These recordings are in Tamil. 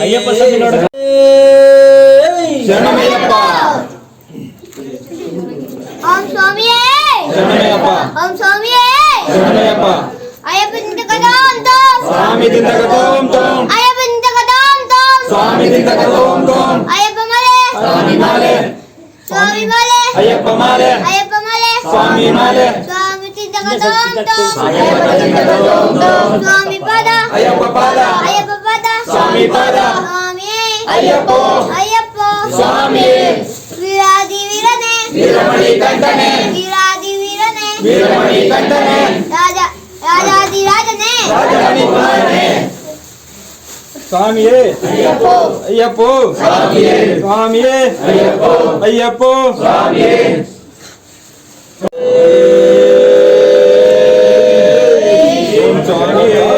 ಅಯ್ಯಪ್ಪ ಸ್ವಾಮಿ ನೋಡ ஐயப்போ. ஐயப்போ. சுவாமி. வீராதி வீரனே. வீரமணி கண்டனே. வீராதி வீரனே. வீரமணி கண்டனே. ராஜா ராஜாதி ராஜனே. ராஜாதி குமாரனே. சாமியே ஐயப்போ. ஐயப்போ. சாமியே சாமியே ஐயப்போ. ஐயப்போ. சாமியே சாமியே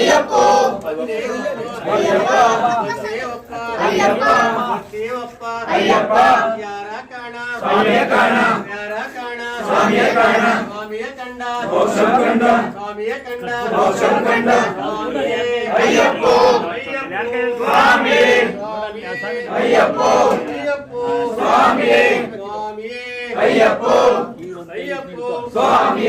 అయ్యప్పో అయ్యప్ప అయ్యప్ప స్వామియే కాణ స్వామియే కాణ మోక్షం కండ మోక్షం కండ అయ్యప్పో స్వామి అయ్యప్పో స్వామి అయ్యప్పో స్వామి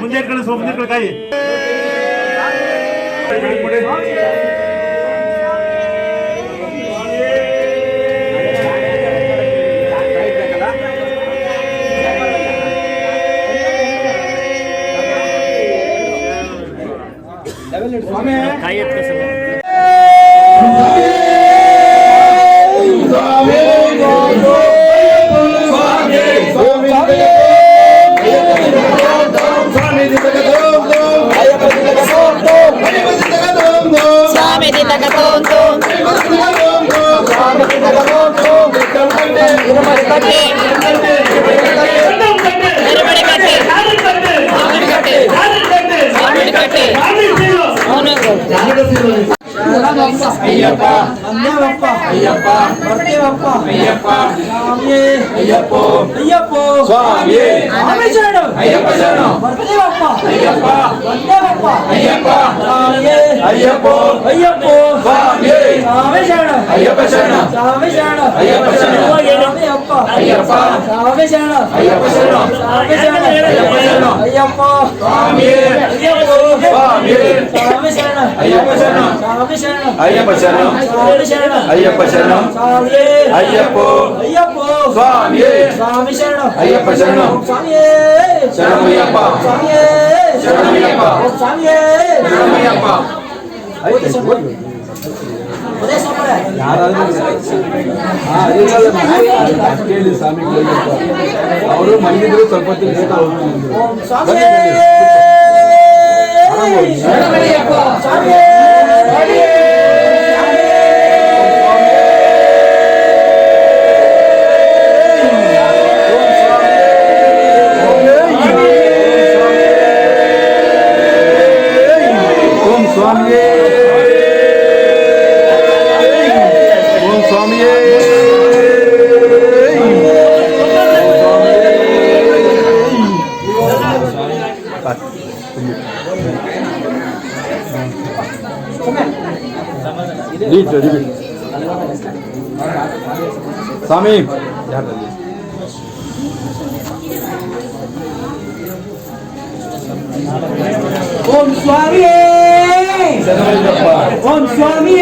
ಮುಂದೆ ಕಡೆ ಸೋ ಮುಂದೆ ಕಡೆ ಕಾಯಿ ಕಾಯಿ ಎತ್ತ ஐயப்பா ஐயப்பா. பர்த்தேவப்பா ஐயப்பா. சாமியே ஐயப்போ. ஐயப்போ. சாமியே அனமே சரணம் ஐயப்ப. சரணம் பர்த்தேவப்பா ஐயப்பா ஐயப்போ. ஐயப்போ. சுவாமியே சாமி சரணம் ஐயப்ப சரணம் சாமி சரணம் ஐயப்ப சரணம் ஐயப்பா ஐயப்பா சாமி சரணம் ஐயப்ப சரணம் சாமி சரணம் ஐயப்ப சரணம் ஐயப்பா சுவாமியே ஐயப்போ சுவாமியே சாமி சரணம் ஐயப்ப சரணம் சாமி சரணம் ஐயப்ப சரணம் சாமி சரணம் ஐயப்ப சரணம் சாமியே ஐயப்போ ஐயப்போ சுவாமியே சாமி சரணம் ஐயப்ப சரணம் சாமியே சரணம் ஐயப்பா சாமியே சரணம் ஐயப்பா சாமியே சரணம் ஐயப்பா ஐயப்பா யாராவது ಅಷ್ಟೇಳಿ ಸ್ವಾಮಿ ಅವರು ಮಲ್ಲಿದ್ರು ಸ್ವಲ್ಪ ಲೇಟ್ ಆಗುತ್ತೆ ಸ್ವಾಮಿಯೇ Listo, listo. सामी ओम स्वामी ओम स्वामी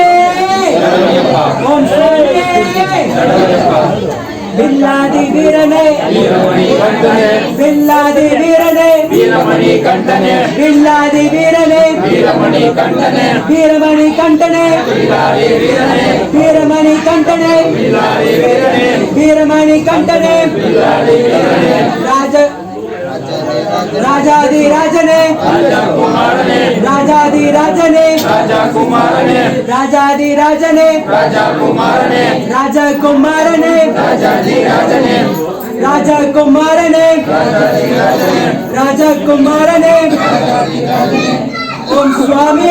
ओम स्वामी வில்லாதி வீரனே. வில்லாதி வீரனே. வீரமணி கண்டனே. வில்லாதி வீரனே. வீரமணி கண்டனே. வீரமணி கண்டனே. வீரமணி கண்டனே. வீரமணி கண்டனே. राजा दी राजा ने राजा कुमार ने राजा दी राजा ने राजा कुमार ने राजा दी राजा ने राजा कुमार ने राजा कुमार ने राजा दी राजा ने राजा कुमार ने राजा कुमार ने ओम स्वामी।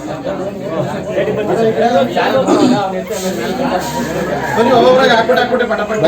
கொஞ்சம் ஒவ்வொரு ஆக்பட்டு ஆக்பட்டு பட்ட பட்ட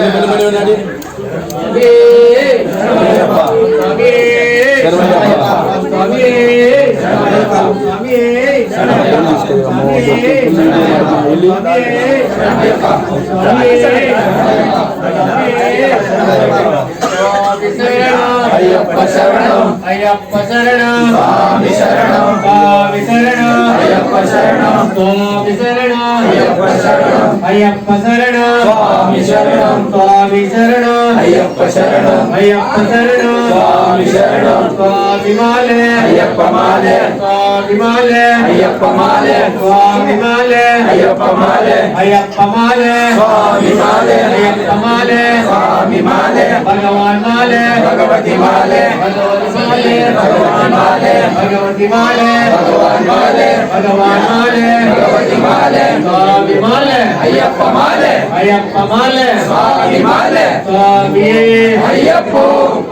అయ్యప్ప శరణం. అయ్యప్ప శరణం. స్వామి శరణం. స్వామి శరణం. అయ్యప్ప శరణం. స్వామి శరణం. అయ్యప్ప శరణం. అయ్యప్ప శరణం. స్వామి శరణం. స్వామి శరణం. అయ్యప్ప శరణం. అయ్యప్ప శరణం. స్వామి శరణం. స్వామి మాలే. అయ్యప్ప మాలే. స్వామి మాలే. అయ్యప్ప మాలే. స్వామి మాలే. అయ్యప్ప మాలే. అయ్యప్ప మాలే. స్వామి మాలే. అయ్యప్ప మాలే. స్వామి మాలే. భగవాన్ మాలే. భగవతి మాలే. माले भगवान माले भगवान माले भगवती माले भगवान माले भगवान माले भगवती माले स्वामी माले अय्यप्पा माले अय्यप्पा माले स्वामी சுவாமியே ஐயப்போ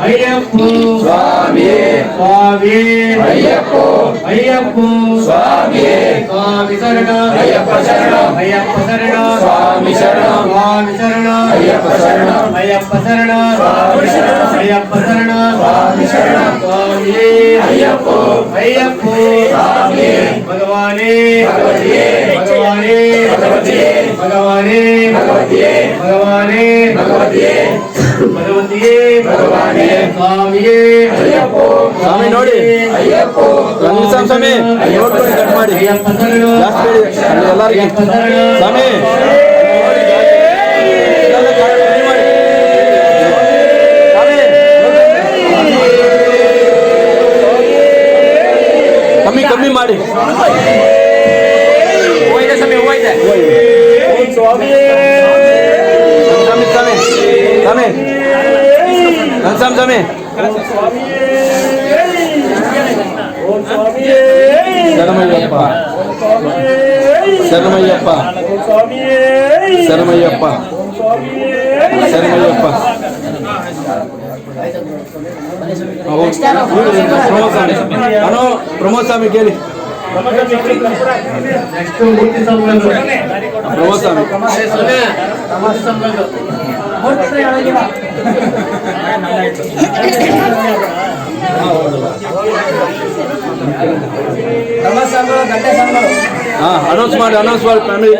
ஐயப்போ சுவாமியே சுவாமியே ஐயப்போ ஐயப்போ சுவாமியே சுவாமி சரணம் ஐயப்ப சரணம் ஐயப்ப சரணம் சுவாமி சரணம் சுவாமி சரணம் ஐயப்ப சரணம் ஐயப்ப சரணம் சுவாமி சரணம் ஐயப்ப சரணம் சுவாமி சரணம் சுவாமியே ஐயப்போ ஐயப்போ சுவாமியே பகவானே பகவதியே பகவானே பகவதியே ಭಗವಾನೇ ಭಗವತಿಯೇ ಭಗವಾನೇ ಭಗವತಿಯೇ ಭಗವತಿಯೇ ಭಗವಾನೇ ಸ್ವಾಮಿಯೇ ಅಯ್ಯಪ್ಪ ಸ್ವಾಮಿ ನೋಡಿ ಅಯ್ಯಪ್ಪ ರಂಗಸ್ವಾಮಿ ಸ್ವಾಮಿ ನೋಡ್ಕೊಂಡು ಕಟ್ ಮಾಡಿ ಜಾಸ್ತಿ ಬೇಡಿ ಎಲ್ಲರಿಗೆ ಸ್ವಾಮಿ ಕಮ್ಮಿ ಕಮ್ಮಿ ಕಮ್ಮಿ ಮಾಡಿ ಹೋಯ್ದೆ ಸ್ವಾಮಿ ಹೋಯ್ದೆ ಸ್ವಾಮಿ ಸ್ವಾಮಿ ಸ್ವಾಮಿ ಸ್ವಾಮಿ ಸ್ವಾಮಿ ಶರಣಮಯ್ಯಪ್ಪ ಶರಣಮಯ್ಯಪ್ಪ ಶರಣಮಯ್ಯಪ್ಪ ಶರಣಮಯ್ಯಪ್ಪ ಪ್ರಮೋದ್ ಸ್ವಾಮಿ ಅನೋ ಪ್ರಮೋದ್ ಸ್ವಾಮಿ ಕೇಳಿ ನೆಕ್ಸ್ಟ್ ಮೂರ್ತಿ ಸಂಬಂಧ ಪ್ರಮೋದ್ ಸ್ವಾಮಿ ಮೂರ್ತಿ ಸಂಬಂಧ ಧರ್ಮ ಸಂಘಗಳು ಗಂಟೆ ಸಂಘಗಳು ಹಾ ಅನೌನ್ಸ್ ಮಾಡಿ ಅನೌನ್ಸ್ ಮಾಡಿ ಫ್ಯಾಮಿಲಿ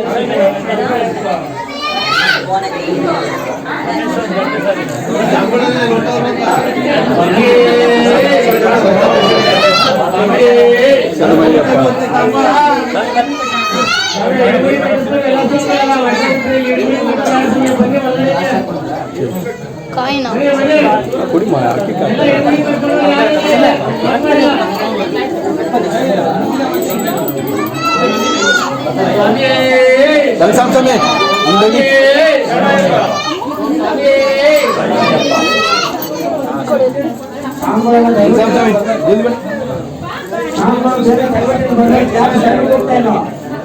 ಶರಣಮಯ್ಯಪ್ಪ ಕಾಯಿನ ಕುಡಿ ಮಾ ಅಕ್ಕಿ ಕಾಯಿ. ರಂಗಸ್ವಾಮಿ ಸ್ವಾಮಿ ನಮ್ದಗಿ ರಂಗಸ್ವಾಮಿ ಸ್ವಾಮಿ ಜಲ್ದಿ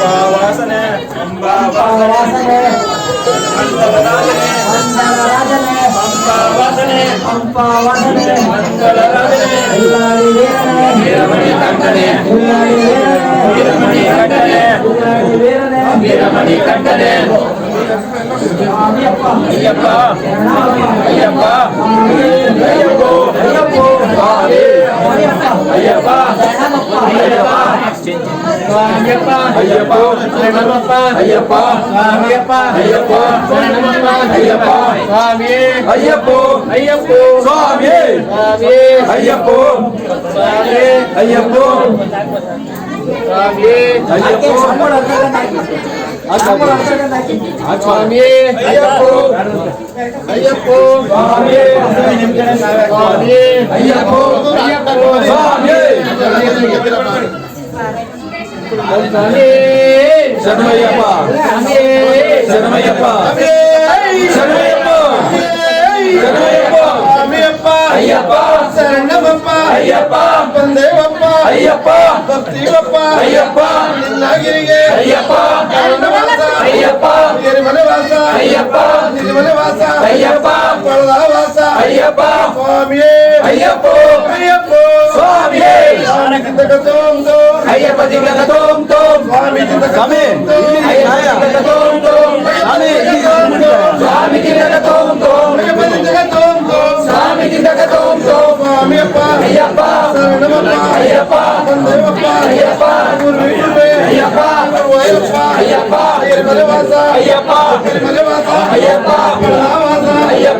அம்பாவாசனே அம்பாவாசனே மங்களராஜனே மங்களராஜனே அம்பாவாசனே அம்பாவாசனே மங்களராஜனே சுவாமியப்பா ஐயப்பா சரணமப்பா ஐயப்பா சுவாமியப்பா ஐயப்பா சரணமப்பா ஐயப்பா சுவாமியே. ஐயப்போ ஐயப்போ சுவாமியே. சுவாமியே. ஐயப்போ சுவாமியே. ஐயப்போ. சுவாமியே. ஐயப்போ. சுவாமியே. ஐயப்போ. ஐயப்போ. சுவாமியே. சுவாமியே. ஐயப்போ. ஐயப்போ. சுவாமியே. ಸ್ವಾಮಿ ಸ್ವಾಮಿ ಶರಣಯ್ಯಪ್ಪ ಶರಣಯ್ಯಪ್ಪ ಶರಣಯ್ಯಪ್ಪ ಶರಣಯ್ಯಪ್ಪ ಅಯ್ಯಪ್ಪ ಶರಣಮಪ್ಪ ಅಯ್ಯಪ್ಪ ಬಂದೇವಪ್ಪ ಅಯ್ಯಪ್ಪ ಭಕ್ತಿವಪ್ಪ ಅಯ್ಯಪ್ಪ ನಿನ್ನಾಗಿರಿಗೆ ಅಯ್ಯಪ್ಪ ಕಾರಣವಾಸ ಅಯ್ಯಪ್ಪ ಎರಿಮನೆ ವಾಸ ಅಯ್ಯಪ್ಪ ನಿರಿಮನೆ ವಾಸ ಅಯ್ಯಪ್ಪ ಕೊಳದ ವಾಸ ஐயப்பா சுவாமியே ஐயப்போ ஐயப்போ சுவாமியே ஞானகிந்தகதோம் தோம் ஐயப்பதிகதோம் தோம் சுவாமி கிந்தகமே ஐயப்பதிகதோம் தோம் சுவாமி சுவாமி கிந்தகதோம் தோம் ஐயப்பதிகதோம் தோம் சுவாமி கிந்தகதோம் தோம் சுவாமி அப்பா ஐயப்பா சரணமப்பா ஐயப்பா வந்தேவப்பா ஐயப்பா குருவே ஐயப்பா ஐயப்பா ஐயப்பா ஐயப்பா ஐயப்பா ஐயப்பா ஐயப்பா ஐயப்பா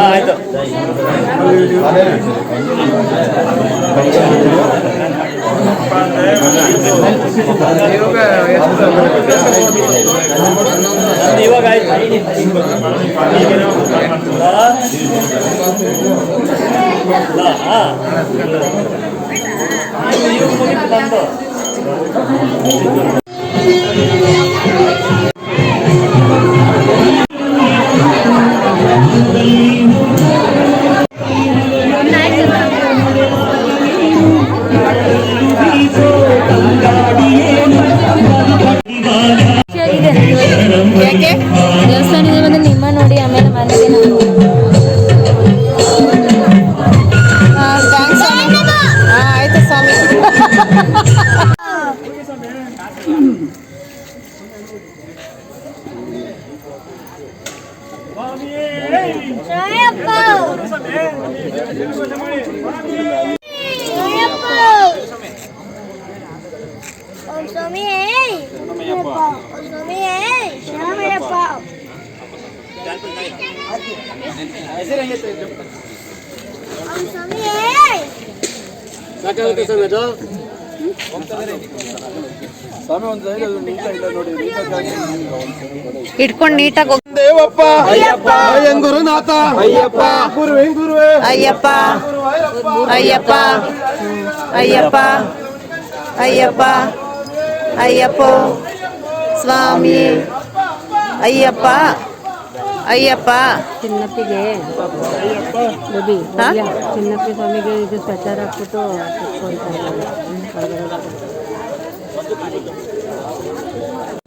ಆಯ್ತು ಇವಾಗ ಆಯ್ತು ಸಾಕಾಗುತ್ತೆ ಸ್ವಾಮಿ ಅದು ಸ್ವಾಮಿ ಒಂದು ಇಲ್ಲ ನೋಡಿ ಹಿಡ್ಕೊಂಡು ನೀಟಾಗಿ ದೇವಪ್ಪ. ಅಯ್ಯಪ್ಪ. ಗುರುನಾಥ. ಅಯ್ಯಪ್ಪ. ಗುರು ಗುರುವೇ. ಅಯ್ಯಪ್ಪ. ಅಯ್ಯಪ್ಪ. ಅಯ್ಯಪ್ಪ. ಅಯ್ಯಪ್ಪ. ಅಯ್ಯಪ್ಪ. ಸ್ವಾಮಿ. ಅಯ್ಯಪ್ಪ. ಅಯ್ಯಪ್ಪ. ಚಿನ್ನಪ್ಪಿಗೆ. ಹಾ? ಚಿನ್ನಪ್ಪಿ ಸ್ವಾಮಿಗೆ ಇದು ಪ್ರಚಾರ ಹಾಕ್ಬಿಟ್ಟು ಕುತ್ಕೊಳ್ತಾ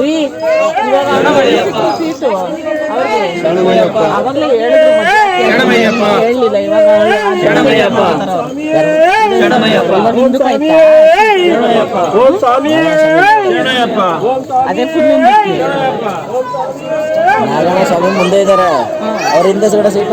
ರೀ ಇವಾಗ ಸೀಟು ಅವ್ರಿಗೆ ಅವಾಗಲೇ ಹೇಳಿದ್ರು ಮತ್ತೆ ಹೇಳಿಲ್ಲ ಇವಾಗ ಇವಾಗ ಹಿಂದಕ್ಕೆ ಆಯ್ತಾ? ಅದೇ ಫುಲ್ ಸ್ವಾಮಿ ಮುಂದೆ ಇದ್ದಾರೆ ಅವರಿಂದ ಸೈಡ seat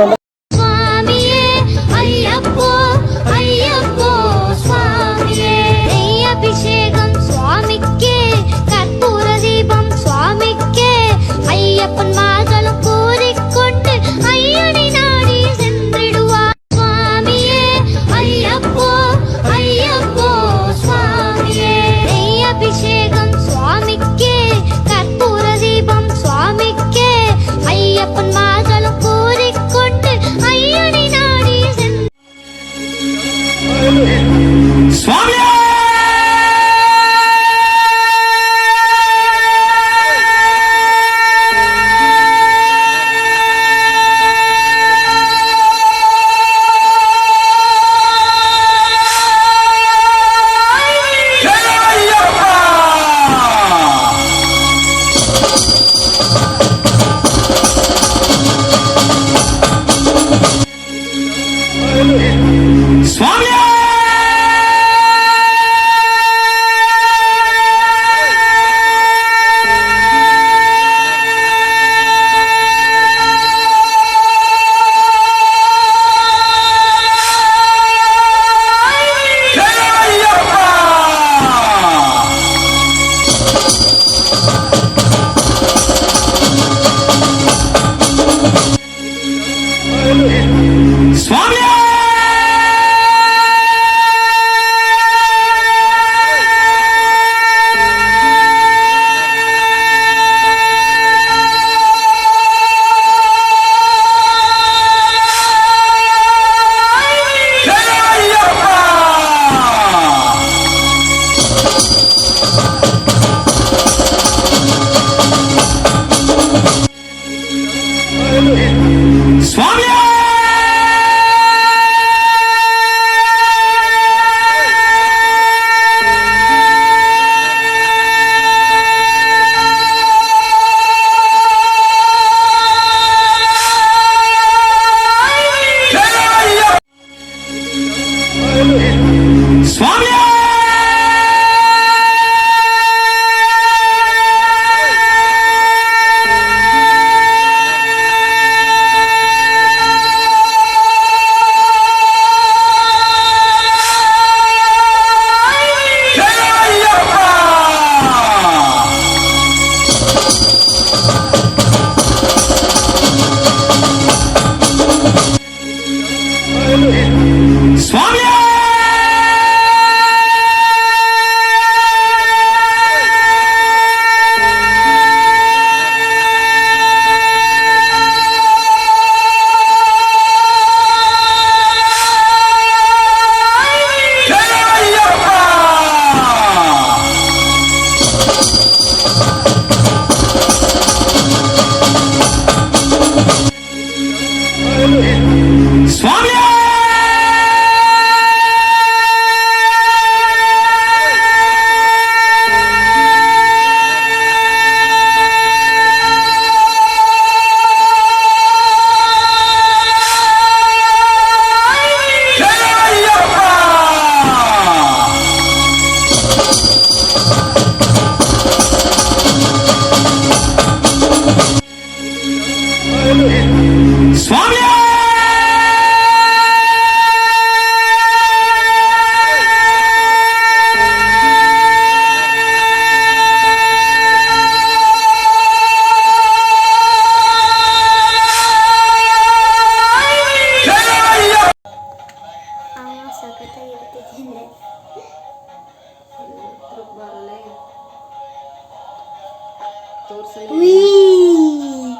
Wee.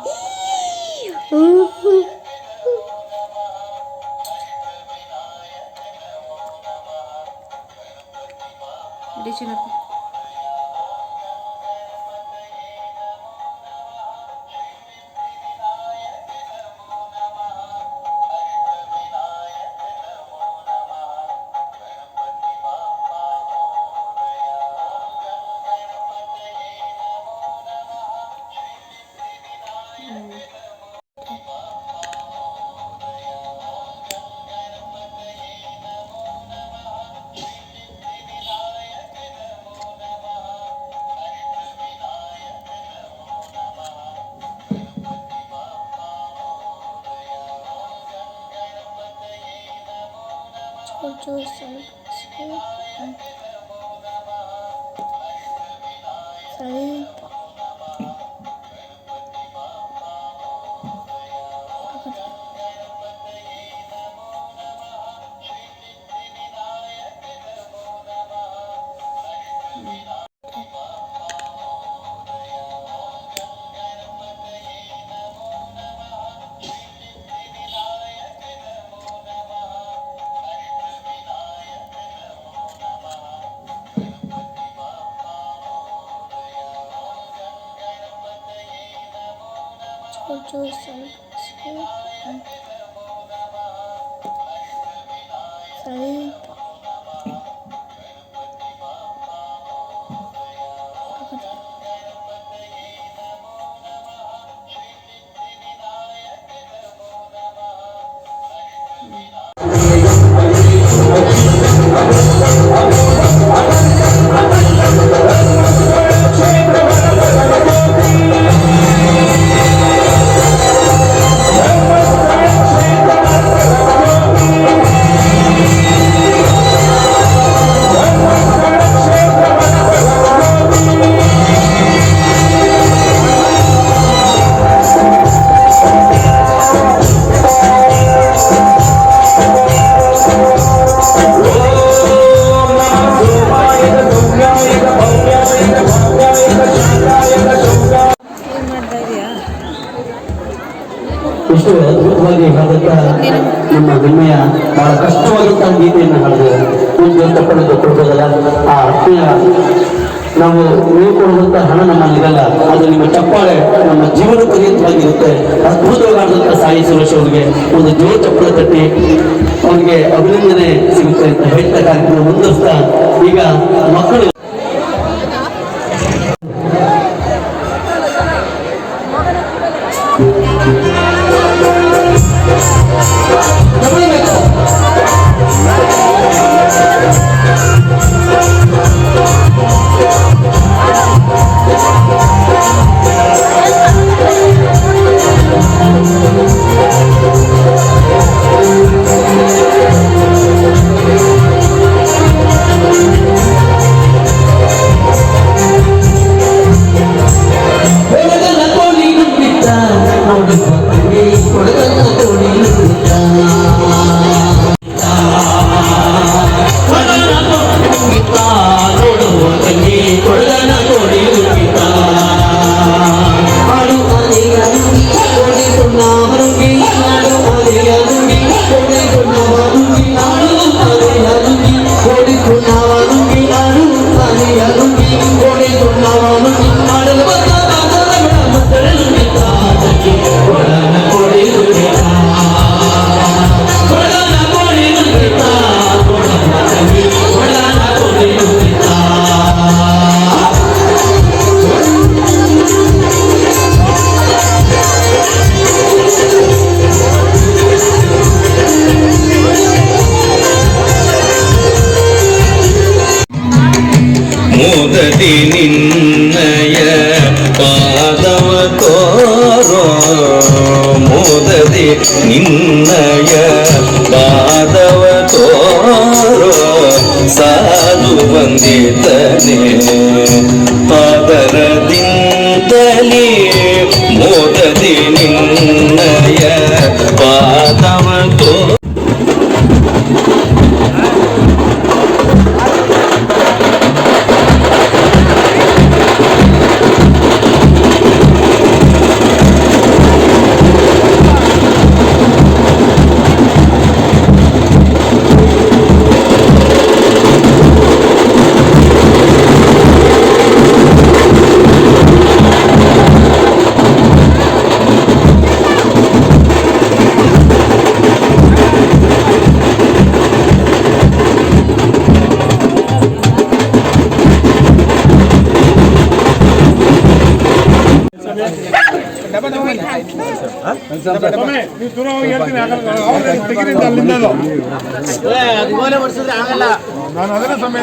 Ooh. Kontrol sanıp ಅದ್ಭುತವಾಗಿ ಹಾಡುತ್ತಾ ನಮ್ಮ ಹೆಮ್ಮೆಯ ಬಹಳ ಕಷ್ಟವಾದಂತಹ ಗೀತೆಯನ್ನು ಹಾಡಿದ ಒಂದು ಕೊಡ್ತದಲ್ಲ ಕೊಡ್ಬೋದಲ್ಲ ಆ ಆತ್ಮೀಯ ನಾವು ನೀವು ಕೊಡುವಂತ ಹಣ ನಮ್ಮಲ್ಲಿರಲ್ಲ ಅದು ನಿಮ್ಮ ಚಪ್ಪಾಳೆ ನಮ್ಮ ಜೀವನ ಪರ್ಯಂತವಾಗಿರುತ್ತೆ ಅದ್ಭುತವಾದಂತಹ ಸಾಯಿ ಸುರೇಶ್ ಅವರಿಗೆ ಒಂದು ಜೋ ಚಪ್ಪಳ ತಟ್ಟಿ ಅವರಿಗೆ ಅಭಿನಂದನೆ ಸಿಗುತ್ತೆ ಅಂತ ಹೇಳ್ತಾ ಕಾರ್ಯಕ್ರಮ ಮುಂದುವರಿಸ್ತಾ ಈಗ ಮಕ್ಕಳು ನಾನು ಅದನ್ನ ಸಮಯ